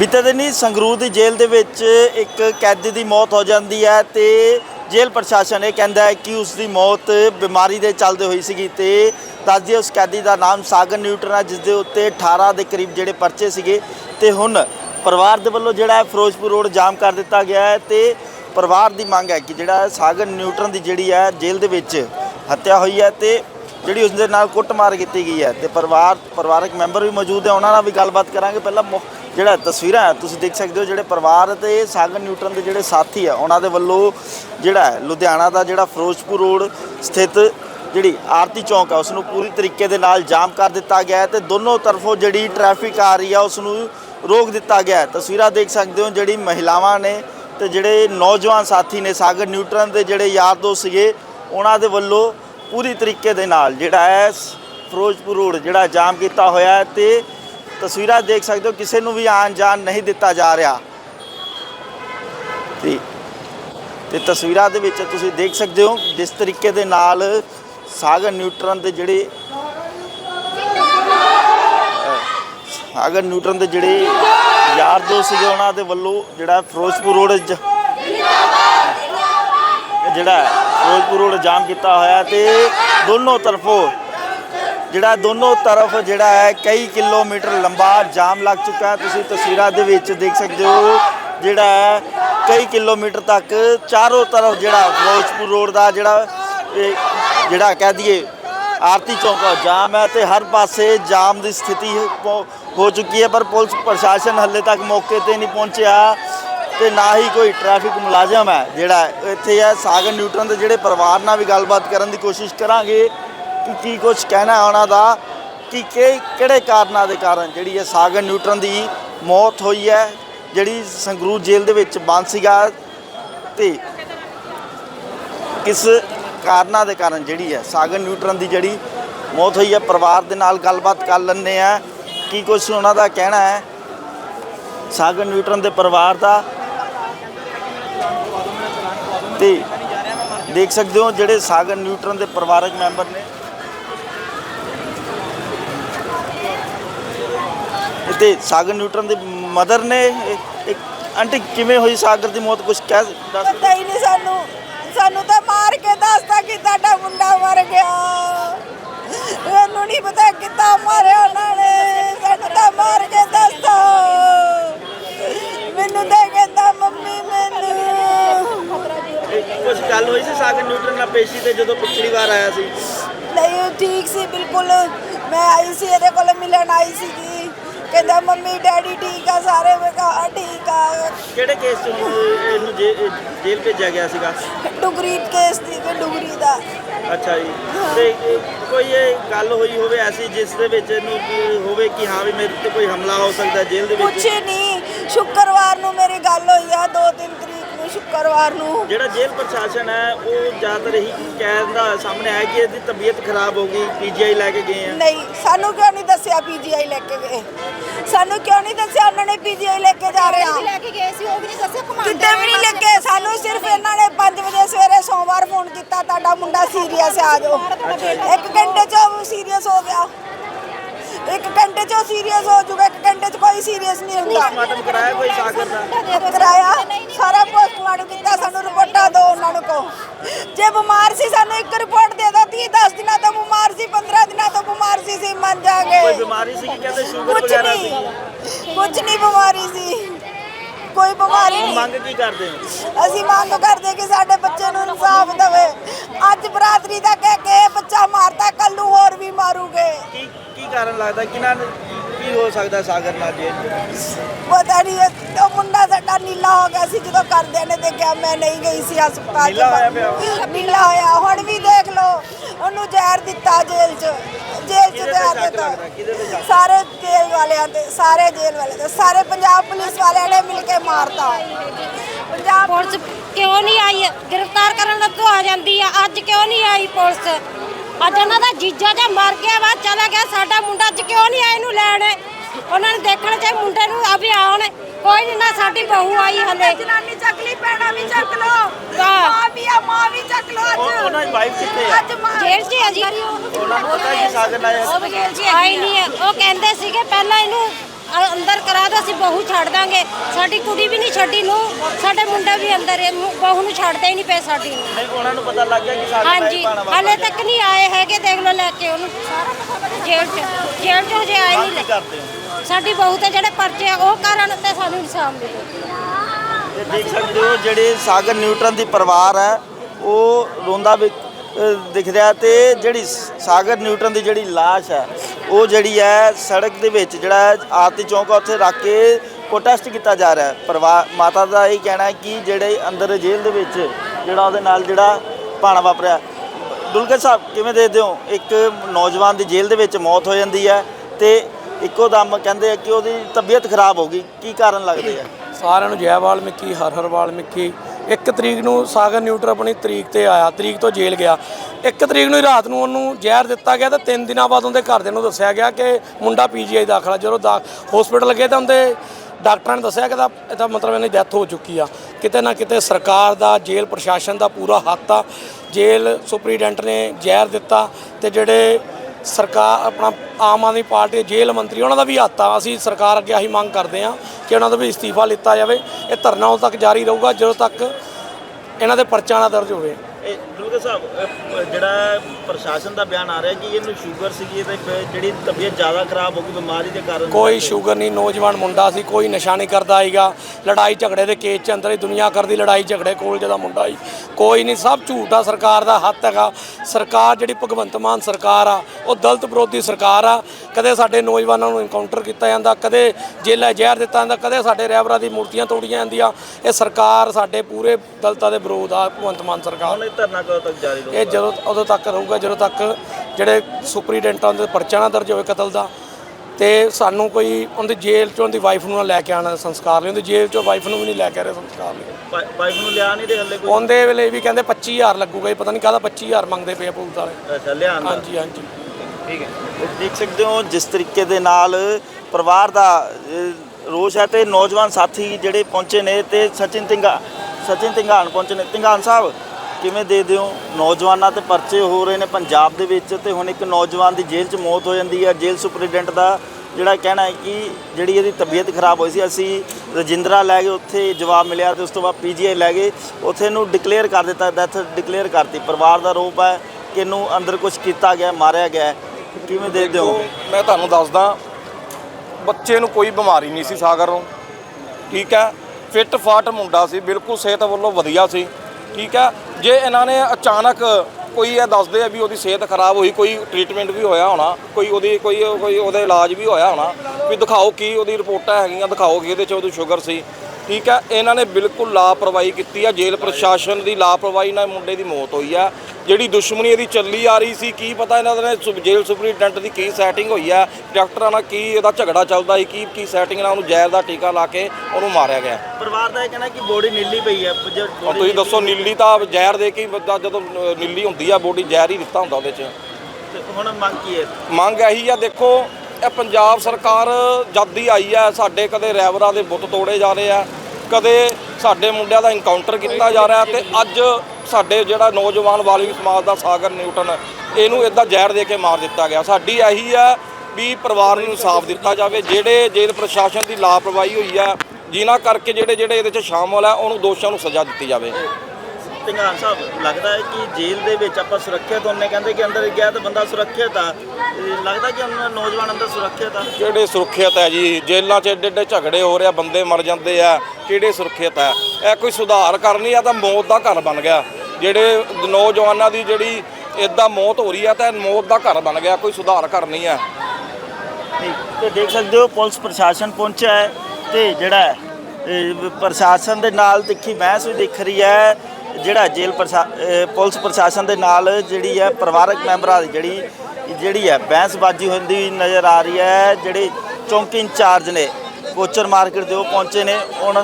ਬੀਤੇ ਦਿਨੀ ਸੰਗਰੂਰ ਦੀ ਜੇਲ੍ਹ ਦੇ ਵਿੱਚ ਇੱਕ ਕੈਦੀ ਦੀ ਮੌਤ ਹੋ ਜਾਂਦੀ ਹੈ ਤੇ ਜੇਲ੍ਹ ਪ੍ਰਸ਼ਾਸਨ ਇਹ ਕਹਿੰਦਾ ਹੈ ਕਿ ਉਸ ਦੀ ਮੌਤ ਬਿਮਾਰੀ ਦੇ ਚੱਲਦੇ ਹੋਈ ਸੀਗੀ ਤੇ ਦੱਸਦੀ ਉਸ ਕੈਦੀ ਦਾ ਨਾਮ ਸਾਗਰ ਨਿਊਟਨ ਹੈ ਜਿਸ ਦੇ ਉੱਤੇ 18 ਦੇ ਕਰੀਬ ਜਿਹੜੇ ਪਰਚੇ ਸੀਗੇ। ਤੇ ਹੁਣ ਪਰਿਵਾਰ ਦੇ ਵੱਲੋਂ ਜਿਹੜਾ ਹੈ ਫਿਰੋਜ਼ਪੁਰ ਰੋਡ ਜਾਮ ਕਰ ਦਿੱਤਾ ਗਿਆ ਹੈ ਤੇ ਪਰਿਵਾਰ ਦੀ ਮੰਗ ਹੈ ਕਿ ਜਿਹੜਾ ਸਾਗਰ ਨਿਊਟਨ ਦੀ ਜਿਹੜੀ ਹੈ ਜੇਲ੍ਹ ਦੇ ਵਿੱਚ ਹੱਤਿਆ ਹੋਈ ਹੈ ਤੇ ਜਿਹੜੀ ਉਸ ਦੇ ਨਾਲ ਕੁੱਟਮਾਰ ਕੀਤੀ ਗਈ ਹੈ ਤੇ ਪਰਿਵਾਰ ਪਰਿਵਾਰਕ ਮੈਂਬਰ ਵੀ ਮੌਜੂਦ ਹੈ, ਉਹਨਾਂ ਨਾਲ ਵੀ ਗੱਲਬਾਤ ਕਰਾਂਗੇ। ਪਹਿਲਾਂ ਮੁ- ਜਿਹੜਾ ਤਸਵੀਰਾਂ ਤੁਸੀਂ ਦੇਖ ਸਕਦੇ ਹੋ ਜਿਹੜੇ ਪਰਿਵਾਰ ਤੇ ਸਾਗਰ ਨਿਊਟਨ ਦੇ ਜਿਹੜੇ ਸਾਥੀ ਆ, ਉਹਨਾਂ ਦੇ ਵੱਲੋਂ ਜਿਹੜਾ ਲੁਧਿਆਣਾ ਦਾ ਜਿਹੜਾ ਫਿਰੋਜ਼ਪੁਰ ਰੋਡ ਸਥਿਤ ਜਿਹੜੀ ਆਰਤੀ ਚੌਂਕ ਹੈ ਉਸ ਨੂੰ ਪੂਰੀ ਤਰੀਕੇ ਦੇ ਨਾਲ ਜਾਮ ਕਰ ਦਿੱਤਾ ਗਿਆ ਹੈ ਤੇ ਦੋਨੋਂ ਤਰਫੋਂ ਜਿਹੜੀ ਟ੍ਰੈਫਿਕ ਆ ਰਹੀ ਆ ਉਸ ਨੂੰ ਰੋਕ ਦਿੱਤਾ ਗਿਆ ਤਸਵੀਰਾਂ ਦੇਖ ਸਕਦੇ ਹੋ ਜਿਹੜੀ ਮਹਿਲਾਵਾਂ ਨੇ ਤੇ ਜਿਹੜੇ ਨੌਜਵਾਨ ਸਾਥੀ ਨੇ, ਸਾਗਰ ਨਿਊਟਨ ਦੇ ਜਿਹੜੇ ਯਾਰ ਦੋਸਤ ਸੀਗੇ, ਉਹਨਾਂ ਦੇ ਵੱਲੋਂ ਪੂਰੀ ਤਰੀਕੇ ਦੇ ਨਾਲ ਜਿਹੜਾ ਹੈ, ਫਿਰੋਜ਼ਪੁਰ ਰੋਡ ਜਿਹੜਾ ਜਾਮ ਕੀਤਾ ਹੋਇਆ ਹੈ ਤੇ ਤਸਵੀਰਾਂ ਦੇਖ ਸਕਦੇ ਹੋ, ਕਿਸੇ ਨੂੰ ਵੀ ਆਉਣ ਜਾਣ ਨਹੀਂ ਦਿੱਤਾ ਜਾ ਰਿਹਾ। ਤੇ ਤੇ ਤਸਵੀਰਾਂ ਦੇ ਵਿੱਚ ਤੁਸੀਂ ਦੇਖ ਸਕਦੇ ਹੋ, ਜਿਸ ਤਰੀਕੇ ਦੇ ਨਾਲ ਸਾਗਰ ਨਿਊਟਰਨ ਦੇ ਜਿਹੜੇ, ਸਾਗਰ ਨਿਊਟਰਨ ਦੇ ਜਿਹੜੇ ਯਾਰ ਦੋਸਤ ਸੀਗੇ ਉਹਨਾਂ ਦੇ ਵੱਲੋਂ ਜਿਹੜਾ ਫਿਰੋਜ਼ਪੁਰ ਰੋਡ ਜਿਹੜਾ ਫਿਰੋਜ਼ਪੁਰ ਰੋਡ ਜਾਮ ਕੀਤਾ ਹੋਇਆ ਤੇ ਦੋਨੋਂ ਤਰਫੋਂ ਜਿਹੜਾ ਦੋਨੋਂ ਤਰਫ ਜਿਹੜਾ ਹੈ ਕਈ ਕਿਲੋਮੀਟਰ ਲੰਬਾ ਜਾਮ ਲੱਗ ਚੁੱਕਾ ਹੈ। ਤੁਸੀਂ ਤਸਵੀਰਾਂ ਦੇ ਵਿੱਚ ਦੇਖ ਸਕਦੇ ਹੋ ਜਿਹੜਾ ਹੈ ਕਈ ਕਿਲੋਮੀਟਰ ਤੱਕ ਚਾਰੋਂ ਤਰਫ ਜਿਹੜਾ ਫਿਰੋਜ਼ਪੁਰ ਰੋਡ ਦਾ ਜਿਹੜਾ, ਇਹ ਜਿਹੜਾ ਕਹਿ ਦਈਏ ਆਰਤੀ ਚੌਂਕ ਜਾਮ ਹੈ ਤੇ ਹਰ ਪਾਸੇ ਜਾਮ ਦੀ ਸਥਿਤੀ ਹੋ- ਹੋ ਚੁੱਕੀ ਹੈ, ਪਰ ਪੁਲਿਸ ਪ੍ਰਸ਼ਾਸਨ ਹੱਲੇ ਤੱਕ ਮੌਕੇ ਤੇ ਨਹੀਂ ਪਹੁੰਚਿਆ ਤੇ ਨਾ ਹੀ ਕੋਈ ਟ੍ਰੈਫਿਕ ਮੁਲਾਜ਼ਮ ਹੈ ਜਿਹੜਾ ਇੱਥੇ ਹੈ। ਸਾਗਰ ਨਿਊਟਨ ਦੇ ਜਿਹੜੇ ਪਰਿਵਾਰ ਨਾਲ ਵੀ ਗੱਲਬਾਤ ਕਰਨ ਦੀ ਕੋਸ਼ਿਸ਼ ਕਰਾਂਗੇ। ਕਿ ਕੀ ਕੁਝ ਕਹਿਣਾ ਉਹਨਾਂ ਦਾ, ਕਿ ਕਿ ਕਿਹੜੇ ਕਾਰਨਾਂ ਦੇ ਕਾਰਨ ਜਿਹੜੀ ਹੈ ਸਾਗਰ ਨਿਊਟਨ ਦੀ ਮੌਤ ਹੋਈ ਹੈ, ਜਿਹੜੀ ਸੰਗਰੂਰ ਜੇਲ੍ਹ ਦੇ ਵਿੱਚ ਬੰਦ ਸੀਗਾ ਤੇ ਕਿਸ ਕਾਰਨਾਂ ਦੇ ਕਾਰਨ ਜਿਹੜੀ ਹੈ ਸਾਗਰ ਨਿਊਟਨ ਦੀ ਜਿਹੜੀ ਮੌਤ ਹੋਈ ਹੈ, ਪਰਿਵਾਰ ਦੇ ਨਾਲ ਗੱਲਬਾਤ ਕਰ ਲੈਂਦੇ ਆ ਕੀ ਕੁਝ ਉਹਨਾਂ ਦਾ ਕਹਿਣਾ ਹੈ? ਸਾਗਰ ਨਿਊਟਨ ਦੇ ਪਰਿਵਾਰ ਦਾ ਤੇ ਦੇਖ ਸਕਦੇ ਹੋ ਜਿਹੜੇ ਸਾਗਰ ਨਿਊਟਨ ਦੇ ਪਰਿਵਾਰਕ ਮੈਂਬਰ ਨੇ। ਤੇ ਸਾਗਰ ਨਿਊਟਨ ਦੇ ਮਦਰ ਨੇ ਇੱਕ ਆਂਟੀ ਕਿਵੇਂ ਹੋਈ ਸਾਗਰ ਦੀ ਮੌਤ ਕੁਝ ਕਹਿ ਦੱਸ ਪਤਾ ਹੀ ਨਹੀਂ ਸਾਨੂੰ ਸਾਨੂੰ ਤਾਂ ਮਾਰ ਕੇ ਦੱਸਤਾ ਕਿ ਤੁਹਾਡਾ ਮੁੰਡਾ ਮਰ ਗਿਆ। ਮੈਨੂੰ ਨਹੀਂ ਪਤਾ ਕਿੱਦਾਂ ਮਾਰਿਆ ਉਹਨਾਂ ਨੇ ਸਾਨੂੰ ਤਾਂ ਮਾਰ ਕੇ ਦੱਸਤਾ। ਮੈਨੂੰ ਤਾਂ ਕਹਿੰਦਾ ਮੰਮੀ ਮੈਨੂੰ ਕੁਝ ਗੱਲ ਹੋਈ ਸੀ ਸਾਗਰ ਨਿਊਟਨ ਨਾਲ ਪੇਸ਼ੀ ਤੇ ਜਦੋਂ ਪਿਛਲੀ ਵਾਰ ਆਇਆ ਸੀ? ਨਹੀਂ ਉਹ ਠੀਕ ਸੀ ਬਿਲਕੁਲ। ਮੈਂ ਆਈ ਸੀ ਇਹਦੇ ਕੋਲ ਮਿਲਣ ਆਈ ਸੀਗੀ। ਕਹਿੰਦਾ ਮੰਮੀ ਡੈਡੀ ਠੀਕ ਆ ਸਾਰੇ ਮੈਂ ਕਿਹਾ ਹਾਂ, ਠੀਕ ਆ। ਕਿਹੜੇ ਕੇਸ 'ਚ ਉਹਨੂੰ- ਇਹਨੂੰ ਜੇ- ਇਹ ਜੇਲ੍ਹ ਭੇਜਿਆ ਗਿਆ ਸੀਗਾ? ਡੁਗਰੀ ਕੇਸ ਦੀ ਕਿ ਡੁਗਰੀ ਦਾ। ਅੱਛਾ ਜੀ। ਤੇ ਇਹ ਕੋਈ ਇਹ ਗੱਲ ਹੋਈ ਹੋਵੇ ਐਸੀ ਜਿਸ ਦੇ ਵਿੱਚ ਇਹਨੂੰ ਹੋਵੇ ਕਿ ਹਾਂ ਵੀ ਮੇਰੇ ਤੇ ਕੋਈ ਹਮਲਾ ਹੋ ਸਕਦਾ ਜੇਲ੍ਹ ਦੇ ਕੁਛ ਵਿੱਚ ਨਹੀਂ। ਸ਼ੁੱਕਰਵਾਰ ਨੂੰ ਮੇਰੀ ਗੱਲ ਹੋਈ ਆ 2-3 ਤਰੀਕ ਨੂੰ ਸ਼ੁੱਕਰਵਾਰ ਨੂੰ। ਜਿਹੜਾ ਜੇਲ੍ਹ ਪ੍ਰਸ਼ਾਸਨ ਹੈ ਉਹ ਜ਼ਿਆਦਾਤਰ ਇਹੀ ਕਹਿਣ ਦਾ ਸਾਹਮਣੇ ਆਇਆ ਕਿ ਇਹਦੀ ਤਬੀਅਤ ਖਰਾਬ ਹੋ ਗਈ ਪੀਜੀਆਈ ਲੈ ਕੇ ਗਏ ਆ। ਨਹੀਂ ਸਾਨੂੰ ਕਿਉਂ ਨਹੀਂ ਦੱਸਿਆ ਪੀਜੀਆਈ ਲੈ ਕੇ ਗਏ? ਸਾਨੂੰ ਕਿਉਂ ਨਹੀਂ ਦੱਸਿਆ ਉਹਨਾਂ ਨੇ ਪੀਜੀਆਈ ਲੈ ਕੇ ਜਾ ਰਹੇ ਆ? ਲੈ ਕੇ ਗਏ ਸੀ ਉਹ ਵੀ ਨਹੀਂ ਦੱਸਿਆ ਘੁਮਾਉਣ ਕਿਤੇ ਵੀ ਨਹੀਂ ਲੱਗੇ ਸਾਨੂੰ ਸਿਰਫ ਇਹਨਾਂ ਨੇ 5 ਵਜੇ ਸਵੇਰੇ ਸੋਮਵਾਰ ਫੋਨ ਕੀਤਾ ਤੁਹਾਡਾ ਮੁੰਡਾ ਸੀਰੀਅਸ ਆ ਜਾਓ। ਇੱਕ ਘੰਟੇ ਚ ਉਹ ਸੀਰੀਅਸ ਹੋ ਗਿਆ। ਇੱਕ ਘੰਟੇ ਚ ਉਹ ਸੀਰੀਅਸ ਹੋ ਜਾਊਗਾ ਇੱਕ ਘੰਟੇ ਚ ਕੋਈ ਸੀਰੀਅਸ ਨਹੀਂ ਹੁੰਦਾ। ਪੋਸਟਮਾਰਟਮ ਕਰਾਇਆ ਕੋਈ ਸਾਗਰ ਦਾ? ਕਰਾਇਆ? ਸਾਰਾ ਪੋਸਟਮਾਰਟਮ ਕੀਤਾ ਸਾਨੂੰ ਰਿਪੋਰਟਾਂ ਦਿਓ ਉਹਨਾਂ ਨੂੰ ਕਹੋ। ਜੇ ਬਿਮਾਰ ਸੀ ਸਾਨੂੰ ਇੱਕ ਰਿਪੋਰਟ ਦੇ ਦਿਓ 30 10 ਦਿਨਾਂ ਤੋਂ ਬਿਮਾਰ ਸੀ 15 ਦਿਨਾਂ ਤੋਂ ਬਿਮਾਰ ਸੀ ਸੀ ਮੰਨ ਕੋਈ ਜਾਗੇ ਬਿਮਾਰੀ ਸੀ ਕਿ ਕਹਿੰਦੇ ਸ਼ੂਗਰ ਕੁਝ ਵਗੈਰਾ ਨਹੀਂ। ਸੀ ਕੁਝ ਨਹੀਂ ਬਿਮਾਰੀ ਸੀ। ਕੋਈ ਬਿਮਾਰੀ ਨਹੀਂ। ਮੰਗ ਕੀ ਕਰਦੇ ਹੋ? ਅਸੀਂ ਮੰਗ ਕਰਦੇ ਕਿ ਸਾਡੇ ਬੱਚੇ ਨੂੰ ਇਨਸਾਫ ਦੇਵੇ। ਅੱਜ ਬਰਾਦਰੀ ਦਾ ਕਹਿ ਕੇ ਬੱਚਾ ਮਾਰਤਾ ਕੱਲ ਨੂੰ ਹੋਰ ਵੀ ਮਾਰੂਗੇ। ਕੀ ਕੀ ਕਾਰਨ ਲੱਗਦਾ? ਕਿਨਾਂ ਕੀ ਹੋ ਸਕਦਾ ਸਾਗਰ ਨਾਲ ਜੀ ਪਤਾ ਨਹੀਂ ਇਹ- ਉਹ ਮੁੰਡਾ ਸਾਡਾ ਨੀਲਾ ਹੋ ਗਿਆ ਸੀ ਜਦੋਂ ਕਰਦੇ ਨੇ ਦੇਖਿਆ ਮੈਂ ਨਹੀਂ ਗਈ ਸੀ ਹਸਪਤਾਲ ਨੀਲਾ ਹੋਇਆ ਪਿਆ? ਨੀਲਾ ਹੋਇਆ ਹੁਣ ਵੀ ਦੇਖ ਲਓ ਉਹਨੂੰ ਜ਼ਹਿਰ ਦਿੱਤਾ ਜੇਲ੍ਹ 'ਚ ਜੇਲ੍ਹ 'ਚ ਕਿਹਦੇ ਤੇ ਜ਼ਹਿਰ ਸ਼ੱਕ ਦਿੱਤਾ ਲੱਗਦਾ? ਕਿਹਦੇ ਤੇ ਸ਼ੱਕ? ਸਾਰੇ ਜੇਲ੍ਹ ਵਾਲਿਆਂ ਤੇ ਸਾਰੇ ਜੇਲ੍ਹ ਵਾਲੇ ਤੇ ਸਾਰੇ ਪੰਜਾਬ ਪੁਲਿਸ ਵਾਲਿਆਂ ਨੇ ਮਿਲ ਕੇ ਮਾਰਤਾ ਪੰਜਾਬ ਪੁਲਿਸ ਕਿਉਂ ਨਹੀਂ ਆਈ ਗ੍ਰਿਫਤਾਰ ਕਰਨ ਲੱਗ ਆ ਜਾਂਦੀ ਆ ਅੱਜ ਕਿਉਂ ਨਹੀਂ ਆਈ ਪੁਲਿਸ ਅੱਜ ਉਹਨਾਂ ਦਾ ਜੀਜਾ ਜਾਂ ਮਰ ਗਿਆ ਵਾ ਚਲਾ ਗਿਆ। ਸਾਡਾ ਮੁੰਡਾ ਅੱਜ ਕਿਉਂ ਨਹੀਂ ਆਇਆ ਇਹਨੂੰ ਲੈਣ? ਉਹਨਾਂ ਨੂੰ ਦੇਖਣ ਚਾਹੇ ਮੁੰਡੇ ਨੂੰ ਅਭੀ ਆਉਣ। ਕੋਈ ਨਹੀਂ ਨਾ ਸਾਡੀ ਬਹੂ ਆਈ ਹਲੇ। ਜਨਾਨੀ ਚੱਕ ਲਈ ਪੈਣਾ ਵੀ ਚੱਕ ਵਾਹ। ਮਾਂ ਵੀ ਆ ਮਾਂ ਵੀ ਚੱਕ ਉਹ- ਅੱਜ। ਉਹਨਾਂ ਦੀ ਵਾਈਫ ਕਿੱਥੇ ਹੈ ਅੱਜ ਜੇਲ੍ਹ 'ਚ ਆ ਜੀ। ਉਹਨਾਂ ਨੂੰ ਪਤਾ ਕਿ ਸਾਗਰ ਨਾਲ ਆਈ ਨਹੀਂ ਹੈ ਉਹ ਕਹਿੰਦੇ ਸੀਗੇ ਪਹਿਲਾਂ ਇਹਨੂੰ ਅੰਦਰ ਕਰਾ ਦਿਓ ਅਸੀਂ ਬਹੂ ਛੱਡ ਦਾਂਗੇ। ਸਾਡੀ ਕੁੜੀ ਵੀ ਨਹੀਂ ਛੱਡੀ ਨੂੰ ਸਾਡੇ ਮੁੰਡਾ ਵੀ ਅੰਦਰ ਹੈ ਨੂੰ- ਬਹੂ ਨੂੰ ਛੱਡਦੇ ਹੀ ਨਹੀਂ ਪਏ ਸਾਡੀ ਨੂੰ ਨਹੀਂ ਉਹਨਾਂ ਨੂੰ ਪਤਾ ਲੱਗ ਗਿਆ ਕਿ ਸਾਡੇ ਹਾਂਜੀ ਹਾਲੇ ਤੱਕ ਨਹੀਂ ਆਏ ਹੈਗੇ ਦੇਖ ਲਓ ਲੈ ਕੇ ਉਹਨੂੰ। ਜੇਲ੍ਹ ਚ ਜੇਲ੍ਹ ਚੋਂ ਜੇ ਆਏ ਨਹੀਂ ਕੀ ਲੈ। ਕਰਦੇ ਹੋ? ਸਾਡੀ ਬਹੂ ਤੇ ਜਿਹੜੇ ਪਰਚੇ ਆ ਉਹ ਕਾਰਨ ਤੇ ਸਾਨੂੰ ਇਨਸਾਫ ਮਿਲੇ ਦੇਖ ਸਕਦੇ ਹੋ ਜਿਹੜੇ ਸਾਗਰ ਨਿਊਟਨ ਦੀ ਪਰਿਵਾਰ ਹੈ ਉਹ ਰੋਂਦਾ ਵੀ ਦਿਖ ਰਿਹਾ ਤੇ ਜਿਹੜੀ ਸਾਗਰ ਨਿਊਟਨ ਦੀ ਜਿਹੜੀ ਲਾਸ਼ ਹੈ, ਉਹ ਜਿਹੜੀ ਹੈ ਸੜਕ ਦੇ ਵਿੱਚ ਜਿਹੜਾ ਆਰਤੀ ਚੌਂਕ ਆ, ਉੱਥੇ ਰੱਖ ਕੇ ਪ੍ਰੋਟੈਸਟ ਕੀਤਾ ਜਾ ਰਿਹਾ ਹੈ। ਪਰਿਵਾਰ ਮਾਤਾ ਦਾ ਇਹ ਕਹਿਣਾ ਹੈ ਕਿ ਜਿਹੜੇ ਅੰਦਰ ਜੇਲ੍ਹ ਦੇ ਵਿੱਚ ਜਿਹੜਾ ਉਹਦੇ ਨਾਲ ਜਿਹੜਾ ਭਾਣਾ ਵਾਪਰਿਆ। ਦੁਲਕਰ ਸਾਹਿਬ, ਕਿਵੇਂ ਦੇਖਦੇ ਹੋ? ਇੱਕ ਨੌਜਵਾਨ ਦੀ ਜੇਲ੍ਹ ਦੇ ਵਿੱਚ ਮੌਤ ਹੋ ਜਾਂਦੀ ਹੈ ਤੇ ਇੱਕੋ ਦਮ ਕਹਿੰਦੇ ਆ ਕਿ ਉਹਦੀ ਤਬੀਅਤ ਖਰਾਬ ਹੋ ਗਈ। ਕੀ ਕਾਰਨ ਲੱਗਦੇ ਆ? ਸਾਰਿਆਂ ਨੂੰ ਜੈ ਵਾਲਮੀਕੀ, ਹਰ ਹਰ ਵਾਲਮੀਕੀ। ਇੱਕ ਤਰੀਕ ਨੂੰ ਸਾਗਰ ਨਿਊਟਰ ਆਪਣੀ ਤਰੀਕ ਤੇ ਆਇਆ, ਤਰੀਕ ਤੋਂ ਜੇਲ੍ਹ ਗਿਆ। ਇੱਕ ਤਰੀਕ ਨੂੰ ਹੀ ਰਾਤ ਨੂੰ ਉਹਨੂੰ ਜ਼ਹਿਰ ਦਿੱਤਾ ਗਿਆ ਤੇ ਤਿੰਨ ਦਿਨਾਂ ਬਾਅਦ ਉਹਦੇ ਘਰਦਿਆਂ ਨੂੰ ਦੱਸਿਆ ਗਿਆ ਕਿ ਮੁੰਡਾ ਪੀਜੀਆਈ ਦਾਖਲਾ ਜਦੋਂ ਦਾ ਹਸਪੀਟਲ ਗਏ ਤਾਂ ਉਹਦੇ ਡਾਕਟਰਾਂ ਨੇ ਦੱਸਿਆ ਕਿ ਇਹਦਾ ਇਹਦਾ ਮਤਲਬ ਇਹਨੇ ਡੈਥ ਹੋ ਚੁੱਕੀ ਆ। ਕਿਤੇ ਨਾ ਕਿਤੇ ਸਰਕਾਰ ਦਾ, ਜੇਲ੍ਹ ਪ੍ਰਸ਼ਾਸਨ ਦਾ ਪੂਰਾ ਹੱਥ ਆ। ਜੇਲ੍ਹ ਸੁਪਰੀਡੈਂਟ ਨੇ ਜ਼ਹਿਰ ਦਿੱਤਾ ਤੇ ਜਿਹੜੇ ਸਰਕਾਰ ਆਪਣਾ ਆਮ ਆਦਮੀ ਪਾਰਟੀ ਜੇਲ੍ਹ ਮੰਤਰੀ, ਉਹਨਾਂ ਦਾ ਵੀ ਹੱਥ ਆ। ਅਸੀਂ ਸਰਕਾਰ ਅੱਗੇ ਆਹੀ ਮੰਗ ਕਰਦੇ ਆ ਕਿ ਉਹਨਾਂ ਦਾ ਵੀ ਅਸਤੀਫਾ ਲਿੱਤਾ ਜਾਵੇ। ਇਹ ਧਰਨਾ ਉਦੋਂ ਤੱਕ ਜਾਰੀ ਰਹੂਗਾ ਜਦੋਂ ਤੱਕ ਇਹਨਾਂ ਦੇ ਪਰਚਾ ਨਾ ਦਰਜ ਹੋਵੇ। ਸਾਹਿਬ ਜਿਹੜਾ ਪ੍ਰਸ਼ਾਸਨ ਦਾ ਬਿਆਨ ਆ ਰਿਹਾ ਕਿ ਇਹਨੂੰ ਸ਼ੂਗਰ ਸੀਗੀ ਤੇ ਬ- ਜਿਹੜੀ ਤਬੀਅਤ ਜ਼ਿਆਦਾ ਖਰਾਬ ਹੋ ਗਈ ਬਿਮਾਰੀ ਦੇ ਕਾਰਨ ਕੋਈ ਸ਼ੂਗਰ ਨਹੀਂ ਨੌਜਵਾਨ ਮੁੰਡਾ ਸੀ ਕੋਈ ਨਸ਼ਾ ਨਹੀਂ ਕਰਦਾ ਆਏਗਾ ਲੜਾਈ ਝਗੜੇ ਦੇ ਕੇਸ ਚ ਅੰਦਰ ਹੀ ਦੁਨੀਆ ਕਰਦੀ ਲੜਾਈ ਝਗੜੇ ਕੋਲ ਜਿਹਦਾ ਮੁੰਡਾ ਸੀ। ਕੋਈ ਨਹੀਂ ਸਭ ਝੂਠਾ ਸਰਕਾਰ ਦਾ ਹੱਥ ਹੈਗਾ। ਸਰਕਾਰ ਜਿਹੜੀ ਭਗਵੰਤ ਮਾਨ ਸਰਕਾਰ ਆ ਉਹ ਦਲਿਤ ਵਿਰੋਧੀ ਸਰਕਾਰ ਆ। ਕਦੇ ਸਾਡੇ ਨੌਜਵਾਨਾਂ ਨੂੰ ਇਨਕਾਊਂਟਰ ਕੀਤਾ ਜਾਂਦਾ ਕਦੇ ਜੇਲ੍ਹਾਂ ਜ਼ਹਿਰ ਦਿੱਤਾ ਜਾਂਦਾ ਕਦੇ ਸਾਡੇ ਰਹਿਬਰਾਂ ਦੀ ਮੂਰਤੀਆਂ ਤੋੜੀਆਂ ਜਾਂਦੀਆਂ। ਇਹ ਸਰਕਾਰ ਸਾਡੇ ਪੂਰੇ ਦਲਿਤਾਂ ਦੇ ਵਿਰੋਧ ਆ ਭਗਵੰਤ ਮਾਨ ਸਰਕਾਰ। ਇਹ ਧਰਨਾ ਕਦੋਂ ਤੱਕ ਜਾਰੀ ਰਹੂਗਾ? ਇਹ ਜਦੋਂ ਉਦੋਂ ਤੱਕ ਰਹੂਗਾ ਜਦੋਂ ਤੱਕ ਜਿਹੜੇ ਸੁਪਰੀਡੈਂਟਾਂ ਦੇ ਪਰਚਾ ਨਾ ਦਰਜ ਹੋਵੇ ਕਤਲ ਦਾ ਤੇ ਸਾਨੂੰ ਕੋਈ ਉਹਦੀ ਜੇਲ੍ਹ ਚੋਂ ਉਹਦੀ ਵਾਈਫ ਨੂੰ ਨਾ ਲੈ ਕੇ ਆਣਾ ਸੰਸਕਾਰ ਲਈ ਉਹਦੀ ਜੇਲ੍ਹ ਚੋਂ ਵਾਈਫ ਨੂੰ ਵੀ ਨਹੀਂ ਲੈ ਕੇ ਆ ਰਹੇ ਸੰਸਕਾਰ ਲਈ ਵਾਈਫ ਨੂੰ ਲਿਆ ਨਹੀਂ ਦੇ ਹੱਲੇ ਕੋਈ? ਉਹਦੇ ਵੇਲੇ ਵੀ ਕਹਿੰਦੇ 25000 ਲੱਗੂਗਾ ਪਤਾ ਨਹੀਂ ਕਾਹਦਾ 25000 ਮੰਗਦੇ ਪਏ ਆ ਪੁਲਿਸ ਵਾਲੇ। ਅੱਛਾ ਲਿਆਉਣ ਦਾ? ਹਾਂਜੀ ਹਾਂਜੀ। ਠੀਕ ਹੈ। ਦੇਖ ਸਕਦੇ ਹੋ ਜਿਸ ਤਰੀਕੇ ਦੇ ਨਾਲ ਪਰਿਵਾਰ ਦਾ ਅਹ, ਰੋਸ਼ ਹੈ ਤੇ ਨੌਜਵਾਨ ਸਾਥੀ ਜਿਹੜੇ ਪਹੁੰਚੇ ਨੇ ਤੇ ਸਚਿਨ ਤਿੰਗਾ ਸਚਿਨ ਤਿੰਗਾਨ ਪਹੁੰਚੇ ਨੇ। ਤਿੰਗਾਨ ਸਾਹਿਬ ਕਿਵੇਂ ਦੇ ਦਿਓ? ਨੌਜਵਾਨਾਂ ਤੇ ਪਰਚੇ ਹੋ ਰਹੇ ਨੇ ਪੰਜਾਬ ਦੇ ਵਿੱਚ ਤੇ ਹੁਣ ਇੱਕ ਨੌਜਵਾਨ ਦੀ ਜੇਲ੍ਹ 'ਚ ਮੌਤ ਹੋ ਜਾਂਦੀ ਹੈ। ਜੇਲ੍ਹ ਸੁਪਰਡੈਂਟ ਦਾ ਜਿਹੜਾ ਕਹਿਣਾ ਹੈ ਕਿ ਜਿਹੜੀ ਇਹਦੀ ਤਬੀਅਤ ਖਰਾਬ ਹੋਈ ਸੀ, ਅਸੀਂ ਰਜਿੰਦਰਾ ਲੈ ਗਏ, ਉੱਥੇ ਜਵਾਬ ਮਿਲਿਆ ਤੇ ਉਸ ਤੋਂ ਬਾਅਦ ਪੀਜੀਆਈ ਲੈ ਗਏ। ਉੱਥੇ ਇਹਨੂੰ ਡਿਕਲੇਅਰ ਕਰ ਦਿੱਤਾ ਡੈਥ ਡਿਕਲੇਅਰ ਕਰਤੀ। ਪਰਿਵਾਰ ਦਾ ਰੋਪ ਹੈ ਕਿ ਇਹਨੂੰ ਅੰਦਰ ਕੁਝ ਕੀਤਾ ਗਿਆ, ਮਾਰਿਆ ਗਿਆ ਕਿਵੇਂ ਦੇ ਦਿਓ? ਮੈਂ ਤੁਹਾਨੂੰ ਦੱਸਦਾ, ਬੱਚੇ ਨੂੰ ਕੋਈ ਬਿਮਾਰੀ ਨਹੀਂ ਸੀ ਸਾਗਰ ਨੂੰ। ਠੀਕ ਹੈ? ਫਿੱਟ ਫਾਟ ਮੁੰਡਾ ਸੀ, ਬਿਲਕੁਲ ਸਿਹਤ ਵੱਲੋਂ ਵਧੀਆ ਸੀ। ਠੀਕ ਹੈ, ਜੇ ਇਹਨਾਂ ਨੇ ਅਚਾਨਕ ਕੋਈ ਇਹ ਦੱਸਦੇ ਆ ਵੀ ਉਹਦੀ ਸਿਹਤ ਖਰਾਬ ਹੋਈ, ਕੋਈ ਟ੍ਰੀਟਮੈਂਟ ਵੀ ਹੋਇਆ ਹੋਣਾ, ਕੋਈ ਉਹਦੀ, ਕੋਈ ਕੋਈ ਉਹਦਾ ਇਲਾਜ ਵੀ ਹੋਇਆ ਹੋਣਾ, ਵੀ ਦਿਖਾਓ ਕੀ ਉਹਦੀ ਰਿਪੋਰਟਾਂ ਹੈਗੀਆਂ, ਦਿਖਾਓ ਕਿ ਇਹਦੇ ਚ ਉਹਦੀ ਸ਼ੂਗਰ ਸੀ। ਠੀਕ ਹੈ ਇਹਨਾਂ ਨੇ ਬਿਲਕੁਲ ਲਾਪਰਵਾਹੀ ਕੀਤੀ ਆ ਜੇਲ੍ਹ ਪ੍ਰਸ਼ਾਸਨ ਦੀ ਲਾਪਰਵਾਹੀ ਨਾਲ ਮੁੰਡੇ ਦੀ ਮੌਤ ਹੋਈ ਆ ਜਿਹੜੀ ਦੁਸ਼ਮਣੀ ਇਹਦੀ ਚੱਲੀ ਆ ਰਹੀ ਸੀ ਕੀ ਪਤਾ ਇਹਨਾਂ ਦੇ ਜੇਲ੍ਹ ਸੁਪਰੀਡੈਂਟ ਦੀ ਕੀ ਸੈਟਿੰਗ ਹੋਈ ਆ ਡਾਕਟਰਾਂ ਨਾਲ ਕੀ ਇਹਦਾ ਝਗੜਾ ਚੱਲਦਾ ਸੀ ਕੀ ਕੀ ਸੈਟਿੰਗ ਨਾਲ ਉਹਨੂੰ ਜ਼ਹਿਰ ਦਾ ਟੀਕਾ ਲਾ ਕੇ ਉਹਨੂੰ ਮਾਰਿਆ ਗਿਆ। ਪਰਿਵਾਰ ਦਾ ਇਹ ਕਹਿਣਾ ਕਿ ਬੋਡੀ ਨੀਲੀ ਪਈ body ਤੁਸੀਂ ਦੱਸੋ ਨੀਲੀ ਤਾਂ ਜ਼ਹਿਰ ਦੇ ਕੇ ਜਦੋਂ ਨੀਲੀ ਹੁੰਦੀ ਆ ਬੋਡੀ ਜ਼ਹਿਰ ਹੀ ਦਿੱਤਾ ਹੁੰਦਾ ਉਹਦੇ 'ਚ। ਹੁਣ ਮੰਗ ਕੀ ਹੈ? ਮੰਗ ਇਹੀ ਆ ਦੇਖੋ ਇਹ ਪੰਜਾਬ ਸਰਕਾਰ ਜਦ ਦੀ ਆਈ ਆ ਸਾਡੇ ਕਦੇ ਰੈਵਰਾਂ ਦੇ ਬੁੱਤ ਤੋੜੇ ਜਾ ਰਹੇ ਆ। ਕਦੇ ਸਾਡੇ ਮੁੰਡਿਆਂ ਦਾ ਇਨਕਾਊਂਟਰ ਕੀਤਾ ਜਾ ਰਿਹਾ ਤੇ ਅੱਜ ਸਾਡੇ ਜਿਹੜਾ ਨੌਜਵਾਨ ਵਾਲਮੀ ਸਮਾਜ ਦਾ ਸਾਗਰ ਨਿਊਟਨ, ਇਹਨੂੰ ਇਦਾਂ ਜ਼ਹਿਰ ਦੇ ਕੇ ਮਾਰ ਦਿੱਤਾ ਗਿਆ। ਸਾਡੀ ਇਹੀ ਹੈ ਵੀ ਪਰਿਵਾਰ ਨੂੰ ਇਨਸਾਫ ਦਿੱਤਾ ਜਾਵੇ। ਜਿਹੜੇ ਜੇਲ੍ਹ ਪ੍ਰਸ਼ਾਸਨ ਦੀ ਲਾਪਰਵਾਹੀ ਹੋਈ ਹੈ, ਜਿਨ੍ਹਾਂ ਕਰਕੇ ਜਿਹੜੇ ਜਿਹੜੇ ਇਹਦੇ 'ਚ ਸ਼ਾਮਲ ਹੈ, ਉਹਨੂੰ ਦੋਸ਼ਾਂ ਨੂੰ ਸਜ਼ਾ ਦਿੱਤੀ ਜਾਵੇ। ਧਿੰਗਾਨ ਸਾਹਿਬ ਲੱਗਦਾ ਹੈ ਕਿ ਜੇਲ੍ਹ ਦੇ ਵਿੱਚ ਆਪਾਂ ਸੁਰੱਖਿਅਤ ਹੁੰਨੇ ਕਹਿੰਦੇ ਕਿ ਅੰਦਰ ਗਿਆ ਤਾਂ ਬੰਦਾ ਸੁਰੱਖਿਅਤ ਆ। ਇਹ ਲੱਗਦਾ ਕਿ ਉਹਨਾਂ ਨੌਜਵਾਨ ਅੰਦਰ ਸੁਰੱਖਿਅਤ ਆ? ਕਿਹੜੇ ਸੁਰੱਖਿਅਤ ਹੈ ਜੀ? ਜੇਲ੍ਹਾਂ 'ਚ ਏਡੇ ਏਡੇ ਝਗੜੇ ਹੋ ਰਹੇ ਆ ਬੰਦੇ ਮਰ ਜਾਂਦੇ ਆ। ਕਿਹੜੇ ਸੁਰੱਖਿਅਤ ਹੈ ਇਹ ਕੋਈ ਸੁਧਾਰ ਕਰਨੀ ਆ ਤਾਂ ਮੌਤ ਦਾ ਘਰ ਬਣ ਗਿਆ। ਜਿਹੜੇ ਨੌਜਵਾਨਾਂ ਦੀ ਜਿਹੜੀ ਇਦਾਂ ਮੌਤ ਹੋ ਰਹੀ ਆ ਤਾਂ ਮੌਤ ਦਾ ਘਰ ਬਣ ਗਿਆ ਕੋਈ ਸੁਧਾਰ ਕਰਨੀ ਆ। ਤੇ ਦੇਖ ਸਕਦੇ ਹੋ ਪੁਲਿਸ ਪ੍ਰਸ਼ਾਸਨ ਪਹੁੰਚਿਆ ਹੈ ਤੇ ਜਿਹੜਾ ਪ੍ਰਸ਼ਾਸਨ ਦੇ ਨਾਲ ਤਿੱਖੀ ਬਹਿਸ ਵੀ ਦਿਖ ਰਹੀ ਹੈ। ਜਿਹੜਾ ਜੇਲ੍ਹ ਪ੍ਰਸ਼ਾ ਪੁਲਿਸ ਪ੍ਰਸ਼ਾਸਨ ਦੇ ਨਾਲ ਜਿਹੜੀ ਹੈ ਪਰਿਵਾਰਕ ਮੈਂਬਰਾਂ ਦੀ ਜਿਹੜੀ ਜਿਹੜੀ ਹੈ ਬੈਂਸਬਾਜ਼ੀ ਹੁੰਦੀ ਨਜ਼ਰ ਆ ਰਹੀ ਹੈ, ਜਿਹੜੇ ਚੌਂਕੀ ਇੰਚਾਰਜ ਨੇ, ਕੋਚਰ ਮਾਰਕੀਟ ਦੇ ਉਹ ਪਹੁੰਚੇ ਨੇ, ਹੁਣ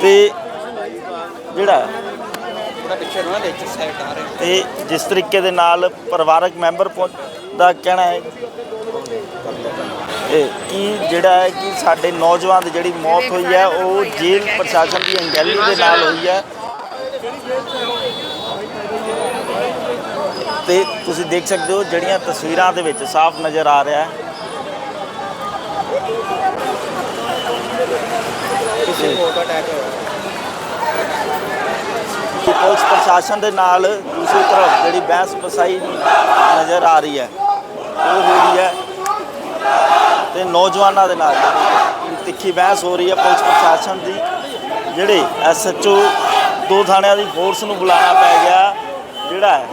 ਤੇ ਜਿਹੜਾ ਤੇ ਜਿਸ ਤਰੀਕੇ ਦੇ ਨਾਲ ਪਰਿਵਾਰਕ ਮੈਂਬਰ ਪਹੁੰਚ- ਦਾ ਕਹਿਣਾ ਹੈ। ਕਿ ਜਿਹੜਾ ਹੈ ਕਿ ਸਾਡੇ ਨੌਜਵਾਨ ਦੀ ਜਿਹੜੀ ਮੌਤ ਹੋਈ ਹੈ, ਉਹ ਜੇਲ੍ਹ ਪ੍ਰਸ਼ਾਸਨ ਦੀ ਅੰਗੈਲੀ ਦੇ ਨਾਲ ਹੋਈ ਹੈ। ਤੇ ਤੁਸੀਂ ਦੇਖ ਸਕਦੇ ਹੋ ਜਿਹੜੀਆਂ ਤਸਵੀਰਾਂ ਦੇ ਵਿੱਚ ਸਾਫ਼ ਨਜ਼ਰ ਆ ਰਿਹਾ ਹੈ। ਕਿ ਪੁਲਿਸ ਪ੍ਰਸ਼ਾਸਨ ਦੇ ਨਾਲ ਦੂਸਰੀ ਤਰਫ ਜਿਹੜੀ ਬਹਿਸ ਬਸਾਈ ਨਜ਼ਰ ਆ ਰਹੀ ਹੈ, ਉਹ ਹੋ ਰਹੀ ਹੈ। ਤੇ ਨੌਜਵਾਨਾਂ ਦੇ ਨਾਲ ਤਿੱਖੀ ਬਹਿਸ ਹੋ ਰਹੀ ਹੈ ਪੁਲਿਸ ਪ੍ਰਸ਼ਾਸਨ ਦੀ। ਜਿਹੜੇ ਐਸਐਚਓ ਦੋ ਥਾਣਿਆਂ ਦੀ ਫੋਰਸ ਨੂੰ ਬੁਲਾਉਣਾ ਪੈ ਗਿਆ, ਜਿਹੜਾ ਹੈ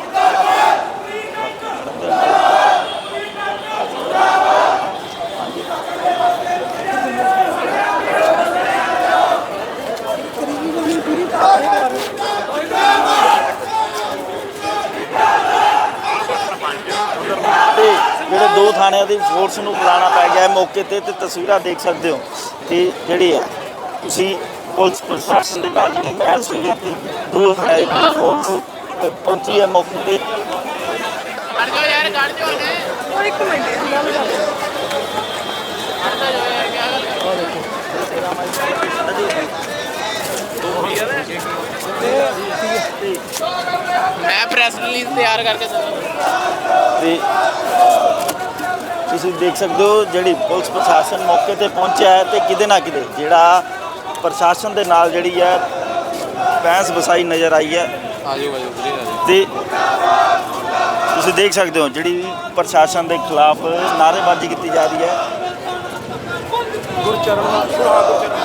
ਤੇ ਜਿਹੜੇ ਦੋ ਫੋਰਸ ਨੂੰ ਬੁਲਾਉਣਾ ਪੈ ਗਿਆ ਹੈ ਮੌਕੇ ਤੇ ਤੇ ਤਸਵੀਰਾਂ ਦੇਖ ਸਕਦੇ ਹੋ ਕਿ ਜਿਹੜੀ ਹੈ ਤੁਸੀਂ ਪੁਲਿਸ ਪ੍ਰਸ਼ਾਸਨ ਦੇ ਨਾਲ ਜਿਹੜੀ ਹੈ ਕਿ ਦੋ ਥਾਣਿਆਂ ਦੀ ਫੋਰਸ ਪਹੁੰਚੀ ਹੈ ਮੌਕੇ ਤੇ। ਮੈਂ ਪ੍ਰੈਸ ਰਿਲੀਜ਼ ਤਿਆਰ ਕਰਕੇ ਤੇ ਤੁਸੀਂ ਦੇਖ ਸਕਦੇ ਹੋ ਜਿਹੜੀ ਪੁਲਿਸ ਪ੍ਰਸ਼ਾਸਨ ਮੌਕੇ ਤੇ ਪਹੁੰਚਿਆ ਹੈ ਤੇ ਕਿਤੇ ਨਾ ਕਿਤੇ ਜਿਹੜਾ ਪ੍ਰਸ਼ਾਸਨ ਦੇ ਨਾਲ ਜਿਹੜੀ ਹੈ ਬਹਿਸ ਵਸਾਈ ਨਜ਼ਰ ਆਈ ਹੈ। ਆਜੋ ਤੇ ਤੁਸੀਂ ਦੇਖ ਸਕਦੇ ਹੋ ਜਿਹੜੀ ਪ੍ਰਸ਼ਾਸਨ ਦੇ ਖਿਲਾਫ ਨਾਅਰੇਬਾਜ਼ੀ ਕੀਤੀ ਜਾ ਰਹੀ ਹੈ। ਪੰਜਾਬ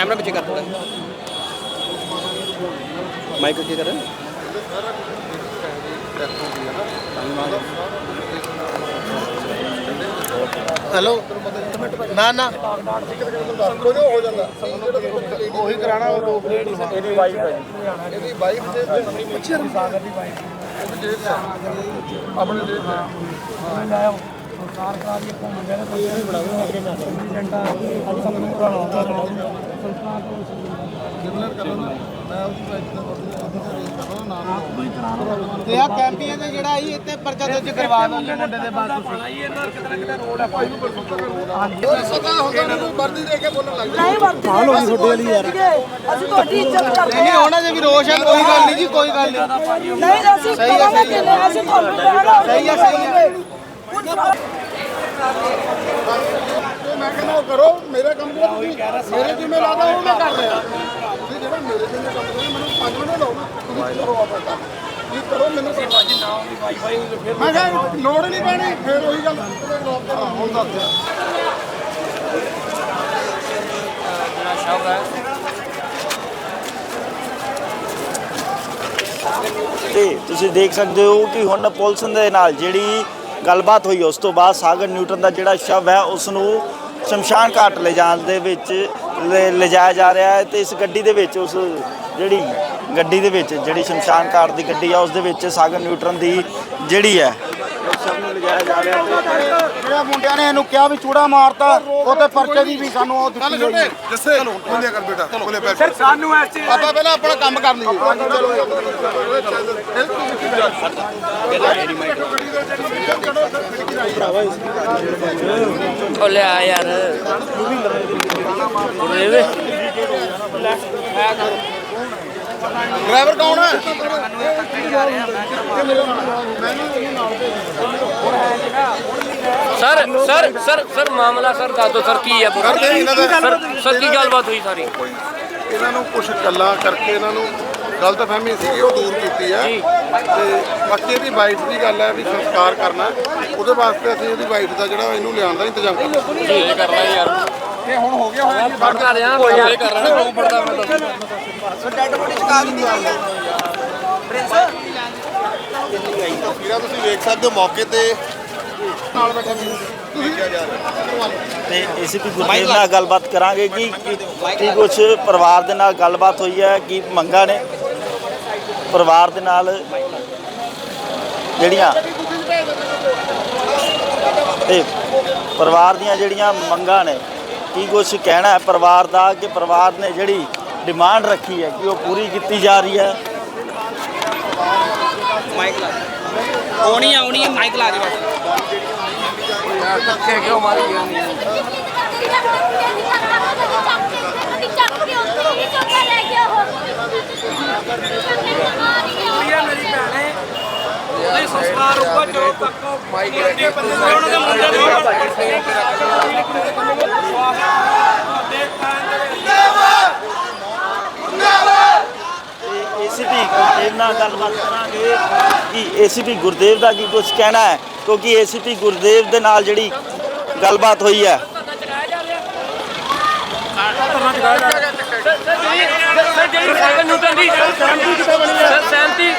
ਕੈਮਰਾ ਪਿੱਛੇ ਕਰ ਥੋੜਾ ਮਾਈਕ ਉੱਚੀ ਕਰ। ਹੈਲੋ ਨਾ ਨਾ। ਉਹੀ ਕਰਾਣਾ ਉਹ ਦੋ ਪਲੇਟ ਇਹਦੀ ਵਾਈਫ ਹੈ ਜੀ। ਇਹਦੀ ਵਾਈਫ ਦੇ ਪਿੱਛੇ ਸਾਗਰ ਦੀ ਵਾਈਫ ਉਹਦੀ ਜੇਬ ਚ ਆਪਣੇ ਜੇਬ ਚ ਤੇ। ਆ ਕੈਂਪੀਆਂ ਤੇ ਜਿਹੜਾ ਆਈ ਇੱਥੇ ਪਰਚਾ ਦਰਜ ਕਰਵਾ ਦਿੰਦੇ ਮੁੰਡੇ ਦੇ ਬਾਅਦ ਸਦਾ ਹੁੰਦਾ ਨਾ ਕੋਈ ਵਰਦੀ ਦੇ ਕੇ ਬੋਲਣ ਲੱਗ ਨਹੀਂ ਵਰਤੀ ਹਾਲ ਹੋ ਗਈ ਤੁਹਾਡੇ ਵਾਲੀ ਯਾਰ ਅਸੀਂ ਤੁਹਾਡੀ ਇੱਜ਼ਤ ਕਰਦੇ ਨਹੀਂ ਉਹਨਾਂ ਦੇ ਵੀ ਰੋਸ਼ ਹੈ ਕੋਈ ਗੱਲ ਨਹੀਂ ਜੀ ਕੋਈ ਗੱਲ ਨਹੀਂ। ਹਾਂ ਨਹੀਂ ਅਸੀਂ ਕਰਾਂਗੇ ਕਿੰਨੇ ਅਸੀਂ ਤੁਹਾਨੂੰ ਸਹੀ ਹੈ ਸਹੀ ਹੈ। ਤੇ ਮੈਂ ਕਹਿੰਦਾ ਉਹ ਕਰੋ ਮੇਰੇ ਕੰਮ ਜਿਹੜਾ ਤੁਸੀਂ ਮੇਰੇ ਜਿੰਮੇ ਲਾਦਾ ਉਹ ਮੈਂ ਕਰ ਰਿਹਾ ਤੁਸੀਂ ਜਿਹੜਾ ਮੇਰੇ ਜਿੰਮੇ ਕੰਮ ਕਰੋ ਮੈਨੂੰ 5 ਮਿੰਟ ਲਾਓ ਨਾ ਤੁਸੀਂ ਕਰੋ ਆਪਣਾ ਕੰਮ। ਤੁਸੀਂ ਕਰੋ ਮੈਨੂੰ ਭਾਜੀ ਨਾ ਹੋਈ ਵਾਈਫਾਈ ਫਿਰ ਮੈਂ ਕਿਹਾ ਲੋੜ ਹੀ ਨਹੀਂ ਪੈਣੀ ਫਿਰ ਉਹੀ ਗੱਲ। ਹੁਣ ਦੱਸ ਦਿਆ ਤੇ ਤੁਸੀਂ ਦੇਖ ਸਕਦੇ ਹੋ ਕਿ ਹੁਣ ਪੁਲਿਸ ਦੇ ਨਾਲ ਜਿਹੜੀ ਗੱਲਬਾਤ ਹੋਈ ਉਸ ਤੋਂ ਬਾਅਦ ਸਾਗਰ ਨਿਊਟਨ ਦਾ ਜਿਹੜਾ ਸ਼ਵ ਹੈ ਉਸ ਨੂੰ ਸ਼ਮਸ਼ਾਨ ਘਾਟ ਲਿਜਾਣ ਦੇ ਵਿੱਚ ਲੈ- ਲਿਜਾਇਆ ਜਾ ਰਿਹਾ ਹੈ ਤੇ ਇਸ ਗੱਡੀ ਦੇ ਵਿੱਚ ਉਸ ਜਿਹੜੀ ਗੱਡੀ ਦੇ ਵਿੱਚ ਜਿਹੜੀ ਸ਼ਮਸ਼ਾਨ ਘਾਟ ਦੀ ਗੱਡੀ ਆ, ਉਸ ਦੇ ਵਿੱਚ ਸਾਗਰ ਨਿਊਟਨ ਦੀ ਜਿਹੜੀ ਹੈ ਸ਼ਵ ਨੂੰ ਲਿਜਾਇਆ ਜਾ ਰਿਹਾ ਤੇ ਜਿਹੜੇ ਮੁੰਡਿਆਂ ਨੇ ਇਹਨੂੰ ਕਿਹਾ ਵੀ ਚੂੜਾ ਮਾਰਤਾ ਉਹ ਤੇ ਪਰਚੇ ਦੀ ਵੀ ਸਾਨੂੰ ਉਹ ਦਿੱਤੀ ਹੋਈ। ਜੱਸੇ ਬੋਲਿਆ ਕਰ ਬੇਟਾ ਬੋਲੇ ਬੈਠ। ਸਰ ਸਾਨੂੰ ਐਸੇ ਆਪਾਂ ਪਹਿਲਾਂ ਆਪਣਾ ਕੰਮ ਕਰ ਲਈਏ। ਉਹ ਲਿਆ ਯਾਰ। ਡਰਾਈਵਰ ਕੌਣ ਹੈ ਸਰ ਸਰ ਸਰ ਸਰ ਮਾਮਲਾ ਸਰ ਦੱਸ ਦਿਓ ਸਰ ਕੀ ਹੈ ਪੂਰਾ? ਕਰਦੇ ਇਹਨਾਂ ਦਾ ਸਰ ਸਰ ਕੀ ਗੱਲਬਾਤ ਹੋਈ ਸਾਰੀ? ਇਹਨਾਂ ਨੂੰ ਕੁਝ ਗੱਲਾਂ ਕਰਕੇ ਇਹਨਾਂ ਨੂੰ ਗਲਤ ਫਹਿਮੀ ਸੀ ਉਹ ਦੂਰ ਕੀਤੀ ਹੈ ਤੇ ਬਾਕੀ ਇਹਦੀ ਵਾਈਫ ਦੀ ਗੱਲ ਹੈ ਵੀ ਸੰਸਕਾਰ ਕਰਨਾ। ਉਹਦੇ ਵਾਸਤੇ ਅਸੀਂ ਇਹਦੀ ਵਾਈਫ ਦਾ ਜਿਹੜਾ ਇਹਨੂੰ ਲਿਆਉਣ ਦਾ ਇੰਤਜ਼ਾਮ ਕਰਨਾ ਇਹ ਕਰ ਰਿਹਾ ਯਾਰ। ਇਹ ਹੁਣ ਹੋ ਗਿਆ ਹੋਇਆ ਫੜ ਕਰ ਰਿਹਾ ਕੋਈ ਕਰ ਰਿਹਾ ਰੋਕ ਫੜਦਾ ਮੈਂ ਦੱਸ ਤਸਵੀਰਾਂ ਤੁਸੀਂ ਵੇਖ ਸਕਦੇ ਹੋ ਮੌਕੇ ਤੇ ਨਾਲ ਬੈਠੇ ਨੇ। ਤੁਸੀਂ? ਕਰਵਾ ਲਓ ਤੇ ਏਸੀਪੀ ਗੁਰਦੇਵ ਨਾਲ ਗੱਲਬਾਤ ਕਰਾਂਗੇ ਕਿ ਕੀ- ਕੀ ਕੁਝ ਪਰਿਵਾਰ ਦੇ ਨਾਲ ਗੱਲਬਾਤ ਹੋਈ ਹੈ ਕੀ ਮੰਗਾਂ ਨੇ ਪਰਿਵਾਰ ਦੇ ਨਾਲ ਜਿਹੜੀਆਂ ਤੇ ਪਰਿਵਾਰ ਦੀਆਂ ਜਿਹੜੀਆਂ ਮੰਗਾਂ ਨੇ ਕੀ ਕੁਝ ਕਹਿਣਾ ਹੈ ਪਰਿਵਾਰ ਦਾ ਕਿ ਪਰਿਵਾਰ ਨੇ ਜਿਹੜੀ ਡਿਮਾਂਡ ਰੱਖੀ ਹੈ ਕਿ ਉਹ ਪੂਰੀ ਕੀਤੀ ਜਾ ਰਹੀ ਹੈ? ਆਉਣੀ ਆਉਣੀ ਮਾਈਕ ਲਾ ਦੇ ਮੇਰੀ ਭੈਣੇ ਉਹਦੇ ਸੰਸਕਾਰ ਉੱਪਰ ਜਦੋਂ ਤੱਕ ਉਹਨਾਂ ਦੇ ਮੁੰਡੇ ਤੇ ਏਸੀਪੀ ਗੁਰਦੇਵ ਨਾਲ ਗੱਲਬਾਤ ਕਰਾਂਗੇ ਕਿ ਏਸੀਪੀ ਗੁਰਦੇਵ ਦਾ ਕੀ ਕੁਝ ਕਹਿਣਾ ਹੈ ਕਿਉਂਕਿ ਏਸੀਪੀ ਗੁਰਦੇਵ ਦੇ ਨਾਲ ਜਿਹੜੀ ਗੱਲਬਾਤ ਹੋਈ ਹੈ ਸਰ ਜਿਹੜੀ ਸਾਈਕਲ ਨਿਊਟਨ ਦੀ ਸਰ ਸਹਿਮਤੀ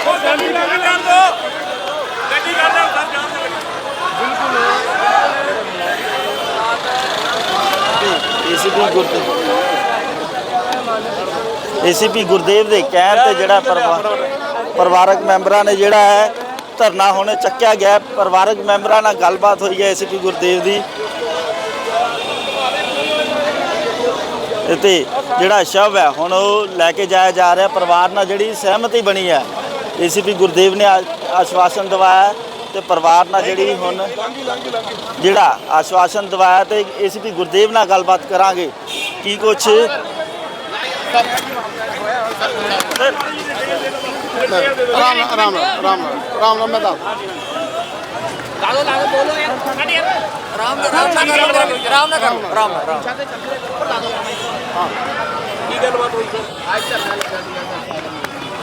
ਏਸੀਪੀ ਗੁਰਦੇਵ ਏਸੀਪੀ ਗੁਰਦੇਵ ਦੇ ਕਹਿਣ ਤੇ ਜਿਹੜਾ ਪਰਿਵਾਰਕ ਮੈਂਬਰਾਂ ਨੇ ਜਿਹੜਾ ਹੈ ਧਰਨਾ ਹੁਣ ਚੱਕਿਆ ਗਿਆ। ਪਰਿਵਾਰਕ ਮੈਂਬਰਾਂ ਨਾਲ ਗੱਲਬਾਤ ਹੋਈ ਹੈ ਏਸੀਪੀ ਗੁਰਦੇਵ ਦੀ। ਤੇ ਜਿਹੜਾ ਸ਼ਵ ਹੈ, ਹੁਣ ਉਹ ਲੈ ਕੇ ਜਾਇਆ ਜਾ ਰਿਹਾ। ਪਰਿਵਾਰ ਨਾਲ ਜਿਹੜੀ ਸਹਿਮਤੀ ਬਣੀ ਹੈ। ਏਸੀਪੀ ਗੁਰਦੇਵ ਨੇ ਆਸ਼ਵਾਸਨ ਦਿਵਾਇਆ। ਤੇ ਪਰਿਵਾਰ ਨਾਲ ਜਿਹੜੀ ਹੁਣ ਜਿਹੜਾ ਆਸ਼ਵਾਸਨ ਦਿਵਾਇਆ ਤੇ ਏਸੀਪੀ ਗੁਰਦੇਵ ਨਾਲ ਗੱਲਬਾਤ ਕਰਾਂਗੇ। ਕੀ ਕੁਛ? ਆਰਾਮ ਨਾਲ ਆਰਾਮ ਨਾਲ ਆਰਾਮ ਨਾਲ ਆਰਾਮ ਨਾਲ ਮੈਂ ਦੱਸ। ਲਾਗੋ ਲਾਗੋ ਬੋਲੋ ਯਾਰ ਕੱਢ ਯਾਰ ਆਰਾਮ ਨਾਲ ਆਰਾਮ ਨਾਲ ਆਰਾਮ ਨਾਲ ਆਰਾਮ ਨਾਲ।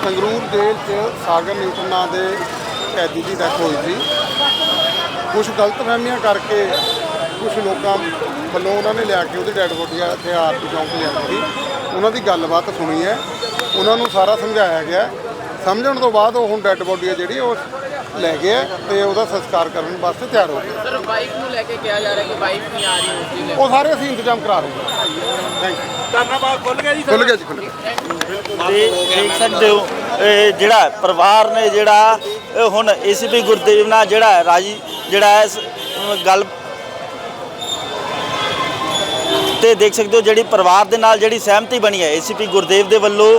ਸੰਗਰੂਰ ਜੇਲ੍ਹ 'ਚ ਸਾਗਰ ਨਿਊਟਨ ਨਾਂ ਦੇ ਕੈਦੀ ਦੀ ਡੈਥ ਹੋਈ ਸੀ। ਕੁਝ ਗਲਤਫਹਿਮੀਆਂ ਕਰਕੇ ਕੁਝ ਲੋਕਾਂ ਵੱਲੋਂ ਉਹਨਾਂ ਨੇ ਲਿਆ ਕੇ ਉਹਦੀ ਡੈਡ ਬੋਡੀ ਇੱਥੇ ਆਰਪੀ ਚੌਂਕ ਲਿਆਂਦੀ ਸੀ ਉਹਨਾਂ ਦੀ ਗੱਲਬਾਤ ਸੁਣੀ ਹੈ। ਉਹਨਾਂ ਨੂੰ ਸਾਰਾ ਸਮਝਾਇਆ ਗਿਆ। ਸਮਝਣ ਤੋਂ ਬਾਅਦ ਉਹ ਹੁਣ ਡੈਡ ਬੋਡੀ ਹੈ ਜਿਹੜੀ ਉਹ ਲੈ ਗਏ ਹੈ ਤੇ ਉਹਦਾ ਸੰਸਕਾਰ ਕਰਨ ਵਾਸਤੇ ਤਿਆਰ ਹੋ ਗਏ। ਸਰ ਬਾਈਕ ਨੂੰ ਲੈ ਕੇ ਕਿਹਾ ਜਾ ਰਿਹਾ ਕਿ ਬਾਈਕ ਨਹੀਂ ਆ ਰਹੀ ਉਸ ਦੀ ਉਹ ਸਾਰੇ ਅਸੀਂ ਇੰਤਜ਼ਾਮ ਕਰਾ ਰਹੇ ਹਾਂ। ਥੈਂਕ ਯੂ ਧੰਨਵਾਦ। ਖੁੱਲ ਗਿਆ ਜੀ ਖੁੱਲ ਗਿਆ ਜੀ ਖੁੱਲ ਗਿਆ। ਤੇ ਦੇਖ ਸਕਦੇ ਹੋ ਇਹ ਜਿਹੜਾ ਪਰਿਵਾਰ ਨੇ ਜਿਹੜਾ ਹੁਣ ਏਸੀਪੀ ਗੁਰਦੇਵ ਨਾਲ ਜਿਹੜਾ ਹੈ, ਰਾਜੀ ਜਿਹੜਾ ਹੈ ਗੱਲ ਤੇ ਦੇਖ ਸਕਦੇ ਹੋ ਜਿਹੜੀ ਪਰਿਵਾਰ ਦੇ ਨਾਲ ਜਿਹੜੀ ਸਹਿਮਤੀ ਬਣੀ ਹੈ ਏਸੀਪੀ ਗੁਰਦੇਵ ਦੇ ਵੱਲੋਂ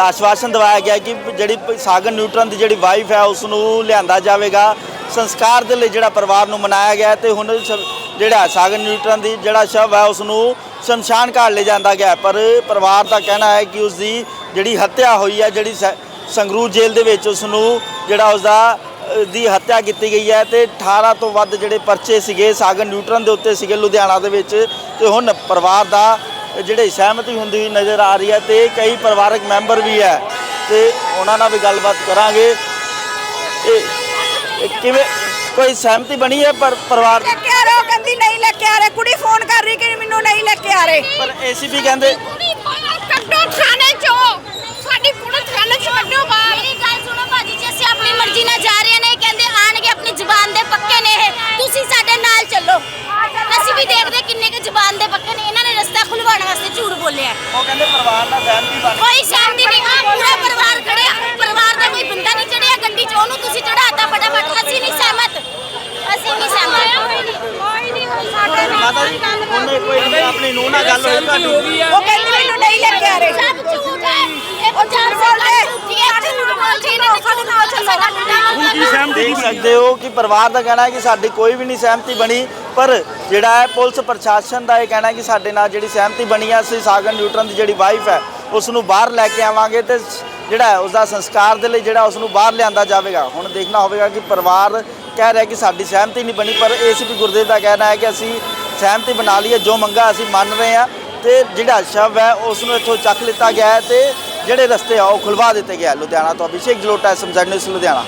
ਆਸ਼ਵਾਸਨ ਦਿਵਾਇਆ ਗਿਆ ਕਿ ਜਿਹੜੀ ਸਾਗਰ ਨਿਊਟਰਨ ਦੀ ਜਿਹੜੀ ਵਾਈਫ ਹੈ ਉਸ ਨੂੰ ਲਿਆਂਦਾ ਜਾਵੇਗਾ। ਸੰਸਕਾਰ ਦੇ ਲਈ ਜਿਹੜਾ ਪਰਿਵਾਰ ਨੂੰ ਮਨਾਇਆ ਗਿਆ ਤੇ ਹੁਣ ਸ- ਜਿਹੜਾ ਸਾਗਰ ਨਿਊਟਰਨ ਦੀ ਜਿਹੜਾ ਸ਼ਵ ਹੈ ਉਸ ਨੂੰ ਸ਼ਮਸ਼ਾਨ ਘਾਟ ਲੈ ਜਾਂਦਾ ਗਿਆ। ਪਰ ਪਰਿਵਾਰ ਦਾ ਕਹਿਣਾ ਹੈ ਕਿ ਉਸ ਦੀ ਜਿਹੜੀ ਹੱਤਿਆ ਹੋਈ ਹੈ, ਜਿਹੜੀ ਸ- ਸੰਗਰੂਰ ਜੇਲ੍ਹ ਦੇ ਵਿੱਚ ਉਸ ਨੂੰ ਜਿਹੜਾ ਉਸ ਦਾ ਦੀ ਹੱਤਿਆ ਕੀਤੀ ਗਈ ਹੈ ਤੇ 18 ਤੋਂ ਵੱਧ ਜਿਹੜੇ ਪਰਚੇ ਸੀਗੇ ਸਾਗਰ ਨਿਊਟਰਨ ਦੇ ਉੱਤੇ ਸੀਗੇ ਲੁਧਿਆਣਾ ਦੇ ਵਿੱਚ ਤੇ ਹੁਣ ਪਰਿਵਾਰ ਦਾ ਜਿਹੜੇ ਸਹਿਮਤੀ ਹੁੰਦੀ ਹੋਈ ਨਜ਼ਰ ਆ ਰਹੀ ਹੈ ਤੇ ਕਈ ਪਰਿਵਾਰਕ ਮੈਂਬਰ ਵੀ ਹੈ ਤੇ ਉਹਨਾਂ ਨਾਲ ਵੀ ਗੱਲਬਾਤ ਕਰਾਂਗੇ। ਇਹ ਕਿਵੇਂ ਕੋਈ ਸਹਿਮਤੀ ਬਣੀ ਹੈ ਪਰ ਪਰਿਵਾਰ? ਲੈ ਕੇ ਆ ਰਹੇ ਉਹ ਕਹਿੰਦੀ ਨਹੀਂ ਲੈ ਕੇ ਆ ਰਹੇ ਕੁੜੀ ਫੋਨ ਕਰ ਰਹੀ ਕਿ ਮੈਨੂੰ ਨਹੀਂ ਲੈ ਕੇ ਆ ਰਹੇ? ਪਰ ਏਸੀਪੀ ਕਹਿੰਦੇ ਕੱਢੋ ਥਾਣੇ ਚੋਂ। ਸਾਡੀ ਕੱਢੋ ਬਾਹਰ। ਮੇਰੀ ਗੱਲ ਸੁਣੋ ਭਾਜੀ ਜੀ ਅਸੀਂ ਆਪਣੀ ਮਰਜ਼ੀ ਨਾਲ ਜਾ ਰਹੇ ਨੇ ਕਹਿੰਦੇ ਆਣਗੇ ਆਪਣੀ ਜ਼ੁਬਾਨ ਦੇ ਪੱਕੇ ਨੇ ਇਹ। ਤੁਸੀਂ ਸਾਡੇ ਨਾਲ ਚੱਲੋ। ਅਸੀਂ ਵੀ ਦੇਖਦੇ ਕਿੰਨੇ ਕੁ ਜ਼ੁਬਾਨ ਦੇ ਪੱਕੇ ਨੇ। ਇਹਨਾਂ ਨੇ ਰਸਤਾ ਖੁਲਵਾਉਣ ਵਾਸਤੇ ਝੂਠ ਬੋਲਿਆ। ਉਹ ਕਹਿੰਦੇ ਪਰਿਵਾਰ ਨਾਲ ਸਹਿਮਤੀ ਬਣੀ ਕੋਈ ਸ਼ਾਂਤੀ ਨਹੀਂ ਆ ਪੂਰਾ ਪਰਿਵਾਰ ਖੜਿਆ। ਪਰਿਵਾਰ ਦਾ ਕੋਈ ਬੰਦਾ ਨਹੀਂ ਚੜਿਆ ਗੱਡੀ 'ਚ। ਉਹਨੂੰ ਤੁਸੀਂ ਚੜਾਤਾ ਫਟਾਫਟ। ਅਸੀਂ ਨਹੀਂ ਸਹਿਮਤ। ਅਸੀਂ ਨਹੀਂ ਸਹਿਮਤ। ਕੋਈ ਨਹੀਂ ਸਾਡੇ ਜੀ ਉਹਨੇ ਕੋਈ ਆਪਣੀ ਨੂੰਹ ਨਾਲ ਗੱਲ ਹੋਈ ਤੁਹਾਡੀ ਉਹ ਕਹਿੰਦੀ ਮੈਨੂੰ ਨਹੀਂ ਲੈ ਕੇ ਆ ਰਹੇ ਸਭ ਝੂਠ ਹੈ ਇਹ ਚਾਰ ਬੋਲਦੇ ਝੂਠੀ ਹੈ ਝੂਠ ਬੋਲਦੀ ਨੇ ਸਾਡੇ ਨਾਲ ਚੱਲੋ ਦੇਖ ਸਕਦੇ ਹੋ ਕਿ ਪਰਿਵਾਰ ਦਾ ਕਹਿਣਾ ਹੈ ਕਿ ਸਾਡੀ ਕੋਈ ਵੀ ਨਹੀਂ ਸਹਿਮਤੀ ਬਣੀ, ਪਰ ਜਿਹੜਾ ਹੈ ਪੁਲਿਸ ਪ੍ਰਸ਼ਾਸਨ ਦਾ ਇਹ ਕਹਿਣਾ ਹੈ ਕਿ ਸਾਡੇ ਨਾਲ ਜਿਹੜੀ ਸਹਿਮਤੀ ਬਣੀ ਹੈ, ਅਸੀਂ ਸਾਗਰ ਨਿਊਟਰਨ ਦੀ ਜਿਹੜੀ ਵਾਈਫ ਹੈ ਉਸ ਨੂੰ ਬਾਹਰ ਲੈ ਕੇ ਆਵਾਂਗੇ ਤੇ ਜਿਹੜਾ ਹੈ ਉਸ ਦਾ ਸੰਸਕਾਰ ਦੇ ਲਈ ਜਿਹੜਾ ਉਸ ਨੂੰ ਬਾਹਰ ਲਿਆਂਦਾ ਜਾਵੇਗਾ। ਹੁਣ ਦੇਖਣਾ ਹੋਵੇਗਾ ਕਿ ਪਰਿਵਾਰ ਕਹਿ ਰਿਹਾ ਕਿ ਸਾਡੀ ਸਹਿਮਤੀ ਨਹੀਂ ਬਣੀ, ਪਰ ਏਸੀਪੀ ਗੁਰਦੇਵ ਦਾ ਕਹਿਣਾ ਹੈ ਕਿ ਅਸੀਂ ਸਹਿਮਤੀ ਬਣਾ ਲਈ ਹੈ, ਜੋ ਮੰਗਾ ਅਸੀਂ ਮੰਨ ਰਹੇ ਹਾਂ ਤੇ ਜਿਹੜਾ ਸ਼ਵ ਹੈ ਉਸ ਨੂੰ ਇੱਥੋਂ ਚੱਕ ਲਿੱਤਾ ਗਿਆ ਹੈ ਤੇ ਜਿਹੜੇ ਰਸਤੇ ਆ ਉਹ ਖੁਲਵਾ ਦਿੱਤੇ ਗਏ ਲੁਧਿਆਣਾ ਤੋਂ ਅਭਿਸ਼ੇਕ ਜਲੋਟਾ ਸਮਝਣ ਨਿਊਜ਼ ਲੁਧਿਆਣਾ।